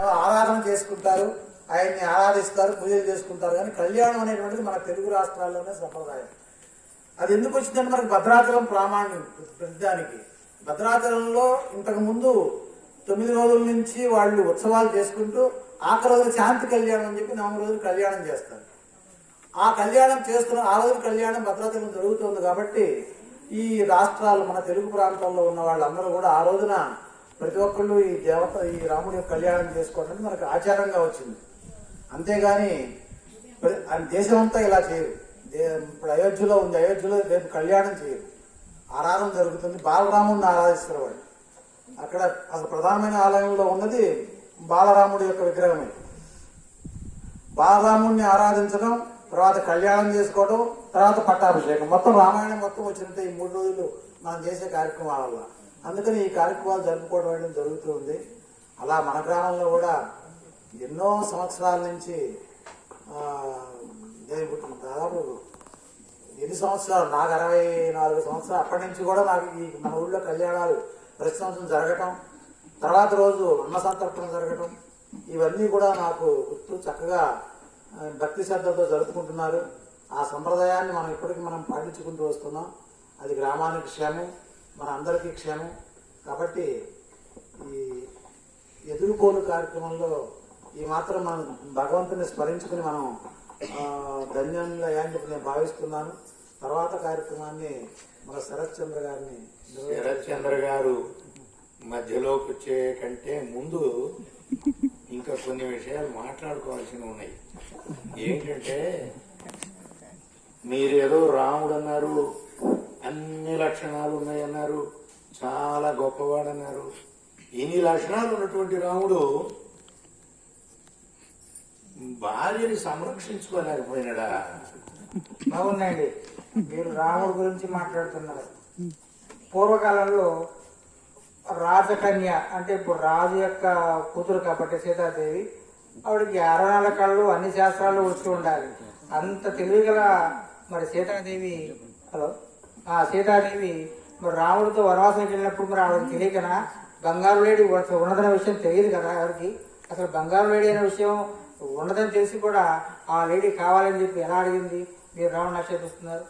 ఆరాధన చేసుకుంటారు. ఆయన్ని ఆరాధిస్తారు పూజలు చేసుకుంటారు. కానీ కళ్యాణం అనేటువంటిది మన తెలుగు రాష్ట్రాల్లోనే సంప్రదాయం. అది ఎందుకు వచ్చిందంటే మనకి భద్రాచలం ప్రామాణ్యం ప్రతిదానికి. భద్రాచలంలో ఇంతకు ముందు తొమ్మిది రోజుల నుంచి వాళ్ళు ఉత్సవాలు చేసుకుంటూ ఆఖరి రోజు శాంతి కళ్యాణం అని చెప్పి నాలుగు రోజులు కళ్యాణం చేస్తారు. ఆ కళ్యాణం చేస్తున్న ఆ రోజు కళ్యాణం భద్రాచలం జరుగుతుంది కాబట్టి ఈ రాష్ట్రాలు మన తెలుగు ప్రాంతాల్లో ఉన్న వాళ్ళందరూ కూడా ఆ రోజున ప్రతి ఒక్కళ్ళు ఈ దేవత ఈ రాముడి యొక్క కళ్యాణం చేసుకోవడానికి మనకు ఆచారంగా వచ్చింది. అంతేగాని దేశం అంతా ఇలా చేయరు. ఇప్పుడు అయోధ్యలో ఉంది అయోధ్యలో రేపు కళ్యాణం చేయరు. ఆరాధన జరుగుతుంది. బాలరాముడిని ఆరాధిస్తారు వాళ్ళు. అక్కడ అసలు ప్రధానమైన ఆలయంలో ఉన్నది బాలరాముడి యొక్క విగ్రహమే. బాలరాముడిని ఆరాధించడం తర్వాత కళ్యాణం చేసుకోవడం తర్వాత పట్టాభిషేకం. మొత్తం రామాయణం మొత్తం వచ్చినట్టే ఈ మూడు రోజులు మనం చేసే కార్యక్రమాల అందుకని ఈ కార్యక్రమాలు జరుపుకోవడం అనేది జరుగుతుంది. అలా మన గ్రామంలో కూడా ఎన్నో సంవత్సరాల నుంచి నేను దాదాపు ఎన్ని సంవత్సరాలు నాకు అరవై నాలుగు సంవత్సరాలు అప్పటి నుంచి కూడా నాకు ఈ మన ఊళ్ళో కళ్యాణాలు ప్రతి సంవత్సరం జరగటం తర్వాత రోజు అన్న సంతర్పణ జరగటం ఇవన్నీ కూడా నాకు గుర్తు చక్కగా భక్తి శ్రద్ధలతో జరుపుకుంటున్నారు. ఆ సంప్రదాయాన్ని మనం ఇప్పటికీ మనం పాటించుకుంటూ వస్తున్నాం. అది గ్రామానికి క్షేమం. మన అందరికీ క్షేమం. కాబట్టి ఈ ఎదుర్కోలు కార్యక్రమంలో ఈ మాత్రం మనం భగవంతుని స్మరించుకుని మనం ఆ, ధన్యులయ్యాన్ని నేను భావిస్తున్నాను. తర్వాత కార్యక్రమాన్ని మన శరత్ చంద్ర గారిని శరత్ చంద్ర గారు మధ్యలోకి వచ్చే కంటే ముందు ఇంకా కొన్ని విషయాలు మాట్లాడుకోవాల్సినవి ఉన్నాయి. ఏంటంటే మీరేదో రాముడు అన్నారు అన్ని లక్షణాలు ఉన్నాయన్నారు. చాలా గొప్పవాడన్నారు. ఇన్ని లక్షణాలు ఉన్నటువంటి రాముడు భార్యని సంరక్షించుకోలేకపోయినాడా? బాగుందండి మీరు రాముడి గురించి మాట్లాడుతున్నారు. పూర్వకాలంలో రాజకన్య అంటే ఇప్పుడు రాజు యొక్క కూతురు కాబట్టి సీతాదేవి ఆవిడకి అరణాల కళ్ళు అన్ని శాస్త్రాలు వచ్చి ఉండాలి. అంత తెలివిగల మరి సీతాదేవి. హలో? ఆ సీతాదేవి మరి రాముడితో వనవాసానికి వెళ్ళినప్పుడు మరి ఆవిడకి తెలియకనా? బంగారు లేడి ఉన్నదన్న విషయం తెలియదు కదా ఎవరికి అసలు బంగారు లేడి అనే విషయం ఉన్నదని తెలిసి కూడా ఆ లేడీ కావాలని చెప్పి ఎలా అడిగింది? మీరు రావణ ఆక్షేపిస్తున్నారు.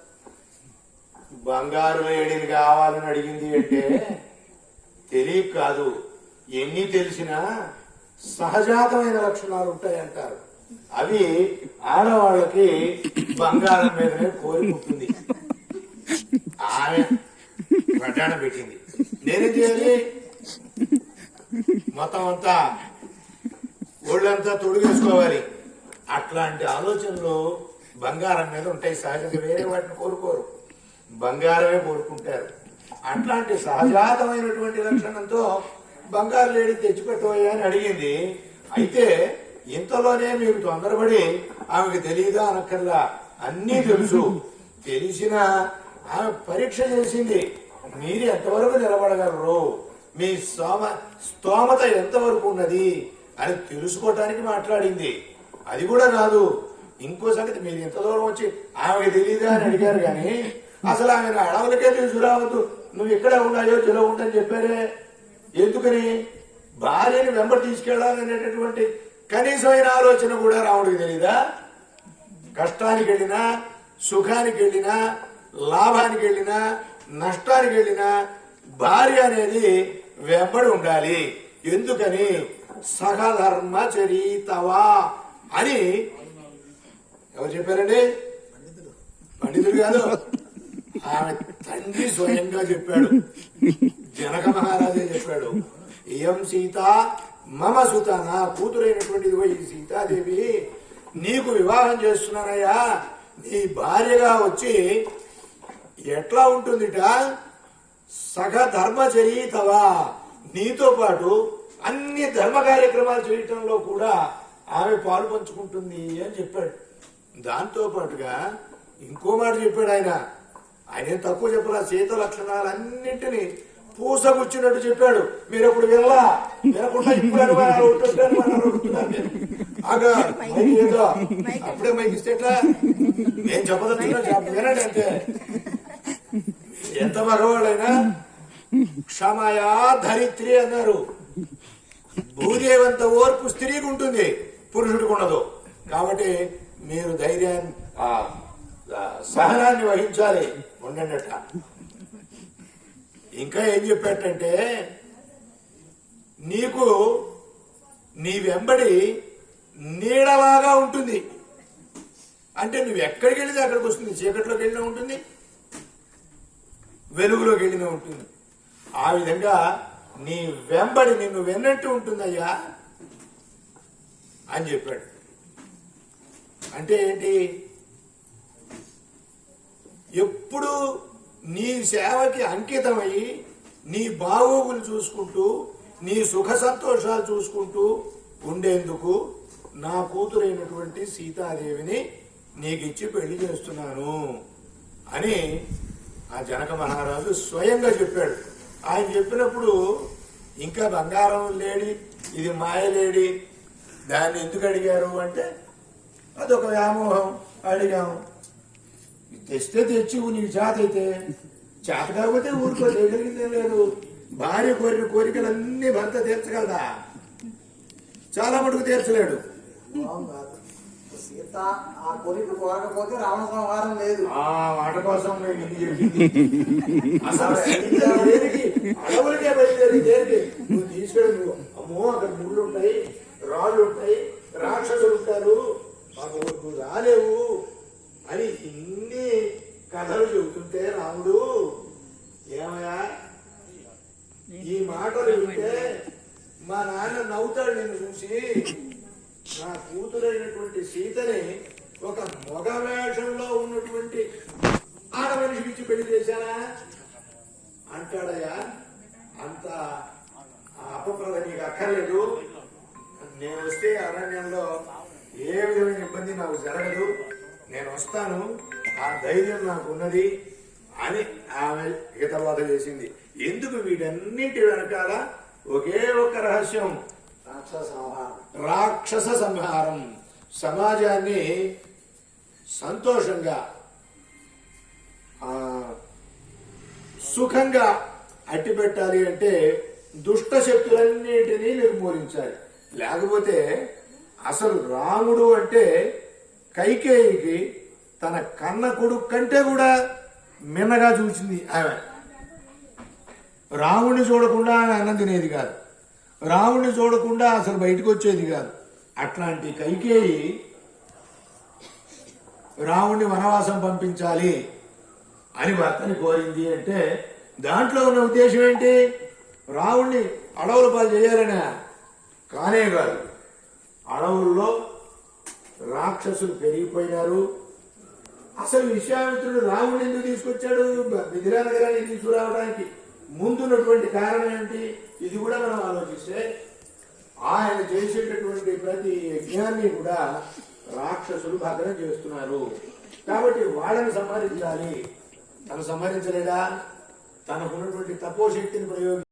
బంగారు లేడిని కావాలని అడిగింది అంటే తెలియదు కాదు. ఎన్ని తెలిసినా సహజాతమైన లక్షణాలు ఉంటాయంటారు. అవి ఆడవాళ్ళకి బంగారం మీదనే కోరి ఉంటుంది. ఆమె పెట్టింది. నేనేం చేయాలి? మొత్తం అంతా ఒళ్ళంతా తొడిగేసుకోవాలి. అట్లాంటి ఆలోచనలు బంగారం మీద ఉంటాయి సహజంగా. వేరే వాటిని కోరుకోరు. బంగారమే కోరుకుంటారు. అట్లాంటి సహజాతమైనటువంటి లక్షణంతో బంగారు లేడి తెచ్చిపెట్టబోయా అని అడిగింది. అయితే ఇంతలోనే మీరు తొందరపడి ఆమెకు తెలియదా అనక్కర్లా? అన్నీ తెలుసు. తెలిసిన ఆమె పరీక్ష చేసింది. మీరు ఎంతవరకు నిలబడగలరు? మీ స్తోమ స్తోమత ఎంతవరకు ఉన్నది? అని తెలుసుకోవటానికి మాట్లాడింది. అది కూడా కాదు ఇంకో సంగతి మీరు ఇంత దూరం వచ్చి ఆమెకి తెలియదా అని అడిగారు కానీ అసలు ఆమె అడవులకే తీసుకురావద్దు. నువ్వు ఇక్కడ ఉండు చెలో ఉండని చెప్పారే. ఎందుకని? భార్యని వెంబడి తీసుకెళ్ళాలనేటటువంటి కనీసమైన ఆలోచన కూడా రాముడికి తెలీదా? కష్టానికి వెళ్ళినా సుఖానికి వెళ్ళినా లాభానికి వెళ్ళినా నష్టానికి వెళ్ళినా భార్య అనేది వెంబడి ఉండాలి. ఎందుకని? సహధర్మచరీతవా అని ఎవరు చెప్పారండి? పండితుడు కాదు. ఆమె తండ్రి స్వయంగా చెప్పాడు. జనక మహారాజే చెప్పాడు. ఇయం సీత మమ సుత నా కూతురైనటువంటి సీతాదేవి. నీకు వివాహం చేస్తున్నానయ్యా. నీ భార్యగా వచ్చి ఎట్లా ఉంటుందిట? సగ ధర్మచరీతవా నీతో పాటు అన్ని ధర్మ కార్యక్రమాలు చేయటంలో కూడా ఆమె పాలు పంచుకుంటుంది అని చెప్పాడు. దాంతో పాటుగా ఇంకో మాట చెప్పాడు ఆయన. ఆయన తక్కువ చెప్పలా? సీత లక్షణాలన్నింటినీ పూసగుచ్చినట్టు చెప్పాడు. మీరు అప్పుడు వినలా? వినకుండా ఇప్పుడు అనుమానాలు అప్పుడే మైక్ ఇస్తే ఎట్లా? నేను చెప్పదలుచుకున్నా వినండి అంతే ఎంత మగవాళ్ళైనా? క్షమయా ధరిత్రి అన్నారు. భూదేవంత ఓర్పు స్త్రీకి ఉంటుంది పురుషుడికి ఉండదు. కాబట్టి మీరు ధైర్యాన్ని ఆ, సహనాన్ని వహించాలి. ఉండండి ఇంకా ఏం చెప్పాటంటే నీకు నీ వెంబడి నీడలాగా ఉంటుంది. అంటే నువ్వు ఎక్కడికి వెళ్ళితే అక్కడికి వస్తుంది చీకట్లోకి వెళ్ళినా ఉంటుంది వెలుగులోకి వెళ్ళినా ఉంటుంది. ఆ విధంగా నీ వెంబడి నిన్ను వెన్నట్టు ఉంటుందయ్యా అని చెప్పాడు. అంటే ఏంటి? ఎప్పుడు నీ సేవకి అంకితమై నీ బాగోగులు చూసుకుంటూ నీ సుఖ సంతోషాలు చూసుకుంటూ ఉండేందుకు నా కూతురైనటువంటి సీతాదేవిని నీకు ఇచ్చి పెళ్ళి చేస్తున్నాను అని ఆ జనక మహారాజు స్వయంగా చెప్పాడు. ఆయన చెప్పినప్పుడు ఇంకా బంగారం లేడి ఇది మాయలేడి దాన్ని ఎందుకు అడిగారు అంటే అదొక వ్యామోహం అడిగాము. తెస్తే తెచ్చి నీకు చేత అయితే. చేత కాకపోతే ఊరికో చేయగలిగితే లేదు. భార్య కోరిన కోరికలన్నీ భర్త తీర్చగలదా? చాలా మటుకు తీర్చలేడు. సీత ఆ కోరిక కోరకపోతే రావణ సంహారం లేదు. ఆ మాట కోసం నేను ఇది చెప్పింది? అసలు సీత దేనికి అడవులకే బయలుదేరి దేనికి? నువ్వు తీసుకెళ్ళి నువ్వు. అమ్మో అక్కడ ముళ్ళు ఉంటాయి రాళ్ళు ఉంటాయి రాక్షసులు ఉంటారు. మాకు నువ్వు రాలేవు అని ఇన్ని కథలు చెబుతుంటే రాముడు ఏమయ్యా? ఈ మాటలు వింటే మా నాన్న నవ్వుతాడు నేను చూసి. నా కూతురైనటువంటి సీతని ఒక మగ వేషంలో ఉన్నటువంటి ఆడమనిషికి ఇచ్చి పెళ్ళి చేశానా అంటాడయ్యా అంత అపప్రద నీకు అక్కర్లేదు. నేను వస్తే అరణ్యంలో ఏ విధమైన ఇబ్బంది నాకు జరగదు. నేను వస్తాను ఆ ధైర్యం నాకు ఉన్నది అని ఆమె ఇక తర్వాత చేసింది. ఎందుకు వీటన్నింటి వెనకాల ఒకే ఒక రహస్యం? రాక్షస సంహారం సమాజాన్ని సంతోషంగా ఆ, సుఖంగా అట్టిపెట్టాలి అంటే దుష్ట శక్తులన్నింటినీ నిర్మూలించాలి. లేకపోతే అసలు రాముడు అంటే కైకేయికి తన కన్న కొడుకు కంటే కూడా మిన్నగా చూసింది ఆమె. రాముడిని చూడకుండా ఆమె అన్నం తినేది కాదు. రాముడిని చూడకుండా అసలు బయటకు వచ్చేది కాదు. అట్లాంటి కైకేయి రాముడిని వనవాసం పంపించాలి అని భర్తని కోరింది అంటే దాంట్లో ఉన్న ఉద్దేశం ఏంటి? రాముడిని అడవుల పాలు చేయాలనే కానే కాదు. అడవుల్లో రాక్షసులు పెరిగిపోయినారు. అసలు విశ్వామిత్రుడు రాముడిని ఎందుకు తీసుకొచ్చాడు? మిథిలా నగరానికి తీసుకురావడానికి. ముందున్నటువంటి కారణం ఏంటి? ఇది కూడా మనం ఆలోచిస్తే ఆయన చేసేటటువంటి ప్రతి యజ్ఞాన్ని కూడా రాక్షసులు భగ్నం చేస్తున్నారు. కాబట్టి వాళ్ళని సంహరించాలి. తను సంహరించలేదా తనకున్నటువంటి తపోశక్తిని ప్రయోగి